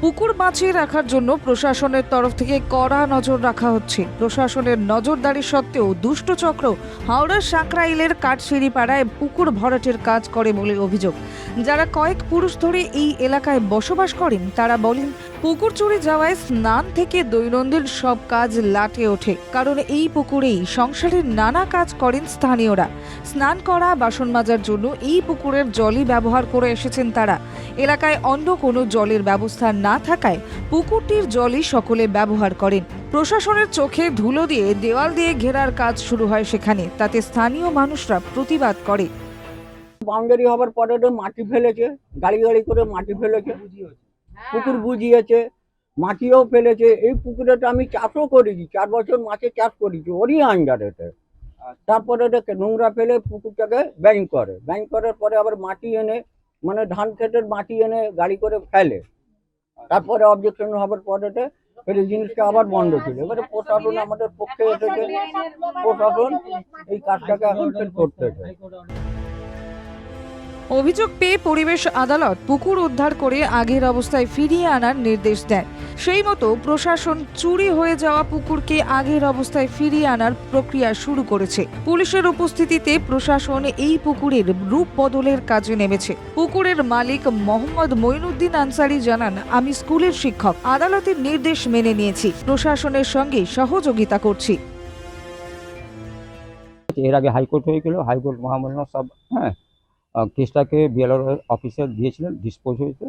পুকুর বাঁচিয়ে রাখার জন্য প্রশাসনের তরফ থেকে কড়া নজর রাখা হচ্ছে। প্রশাসনের নজরদারি সত্ত্বেও দুষ্ট চক্র হাওড়ার সাঁকরাইলের কাঠসিঁড়ি পাড়ায় পুকুর ভরাটের কাজ করে বলে অভিযোগ। যারা কয়েক পুরুষ ধরে এই এলাকায় বসবাস করেন, তারা বলেন পুকুর চুরি যাওয়ায় স্নান থেকে দৈনন্দিন সব কাজ লাটে ওঠে। কারণ এই পুকুরেই সংসারের নানা কাজ করেন স্থানীয়রা। স্নান করা, বাসন মাজার জন্য এই পুকুরের জলই ব্যবহার করে এসেছেন তারা। এলাকায় অন্য কোনো জলের ব্যবস্থা না থাকায় পুকুরটির জলই সকলে ব্যবহার করেন। প্রশাসনের চোখে ধুলো দিয়ে দেওয়াল দিয়ে ঘেরার কাজ শুরু হয় সেখানে। তাতে স্থানীয় মানুষরা প্রতিবাদ করে। বাউন্ডারি হবার পরে মাটি ফেলেছে, গাড়ি গাড়ি করে মাটি ফেলেছে। পুকুর বুঝিয়েছে মাটিও ফেলেছে এই পুকুরেটা আমি চাষও করেছি চার বছর মাছের চাষ করেছি ওরই আন্ডারেতে তারপরে এটা নোংরা ফেলে পুকুরটাকে ব্যাং করে। ব্যাং করার পরে আবার মাটি এনে মানে ধান ক্ষেতের মাটি এনে গাড়ি করে ফেলে। তারপরে অবজেকশন হবার পরে এই জিনিসটা আবার বন্ধ ছিল। এবারে প্রশাসন আমাদের পক্ষে এসেছে। প্রশাসন এই কাজটাকে এখন করতেছে। অভিযোগ পেয়ে পরিবেশ আদালত পুকুর উদ্ধার করে আগের অবস্থায় ফিরিয়ে আনার নির্দেশ দেয় সেই মতো প্রশাসন চুরি হয়ে যাওয়া পুকুরকে আগের অবস্থায় ফিরিয়ে আনার প্রক্রিয়া শুরু করেছে। পুলিশের উপস্থিতিতে প্রশাসন এই পুকুরের রূপ বদলের কাজে নেমেছে। পুকুরের মালিক মোহাম্মদ মঈনুদ্দিন আনসারি জানান, আমি স্কুলের শিক্ষক। আদালতের নির্দেশ মেনে নিয়েছি। প্রশাসনের সঙ্গে সহযোগিতা করছি। এর আগে হাইকোর্ট হয়ে গেল হাইকোর্ট মহামান্য সব হ্যাঁ কেসটাকে বিএলআর অফিসার দিয়েছিলেন, ডিসপোজ হয়েছে।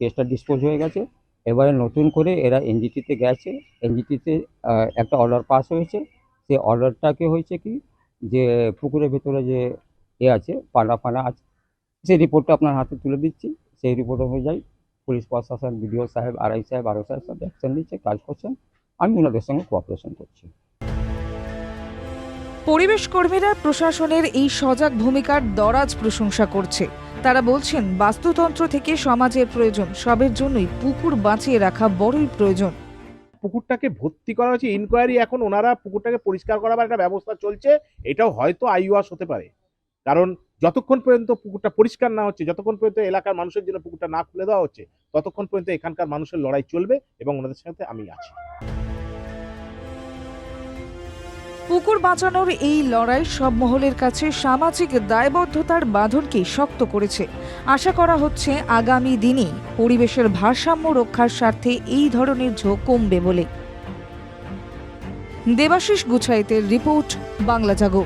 কেসটা ডিসপোজ হয়ে গেছে। এবারে নতুন করে এরা এনজিটিতে গেছে। এনজিটিতে একটা অর্ডার পাস হয়েছে। সেই অর্ডারটাকে হয়েছে কি, যে পুকুরের ভেতরে যে এ আছে, পানা ফানা আছে, সেই রিপোর্টটা আপনার হাতে তুলে দিচ্ছি। সেই রিপোর্ট অনুযায়ী পুলিশ প্রশাসন, বিডিও সাহেব, আরআই সাহেব, আরও সাহেব সব অ্যাকশন নিচ্ছে, কাজ করছেন। আমি ওনাদের সঙ্গে কোঅপারেশন করছি। পরিবেশ কর্মীরা প্রশাসনের এই সজাগ ভূমিকার দরাজ প্রশংসা করছে। তারা বলছেন, বাস্তুতন্ত্র থেকে সমাজের প্রয়োজন, সবের জন্যই পুকুর বাঁচিয়ে রাখা বড়ই প্রয়োজন। পুকুরটাকে ভর্তি করা হয়েছে ইনকোয়ারি এখন ওনারা পুকুরটাকে পরিষ্কার করাবার একটা ব্যবস্থা চলছে, এটাও হয়তো আইওয়াস হতে পারে। কারণ যতক্ষণ পর্যন্ত পুকুরটা পরিষ্কার না হচ্ছে, যতক্ষণ পর্যন্ত এলাকার মানুষের জন্য পুকুরটা না খুলে দেওয়া হচ্ছে, ততক্ষণ পর্যন্ত এখানকার মানুষের লড়াই চলবে এবং ওনাদের সাথে আমি আছি। পুকুর বাঁচানোর এই লড়াই সব মহলের কাছে সামাজিক দায়বদ্ধতার বাঁধনকে শক্ত করেছে। আশা করা হচ্ছে আগামী দিনে পরিবেশের ভারসাম্য রক্ষার স্বার্থে এই ধরনের ঝোঁক কমবে বলে। দেবাশিস গুছাইতের রিপোর্ট, বাংলা জাগো।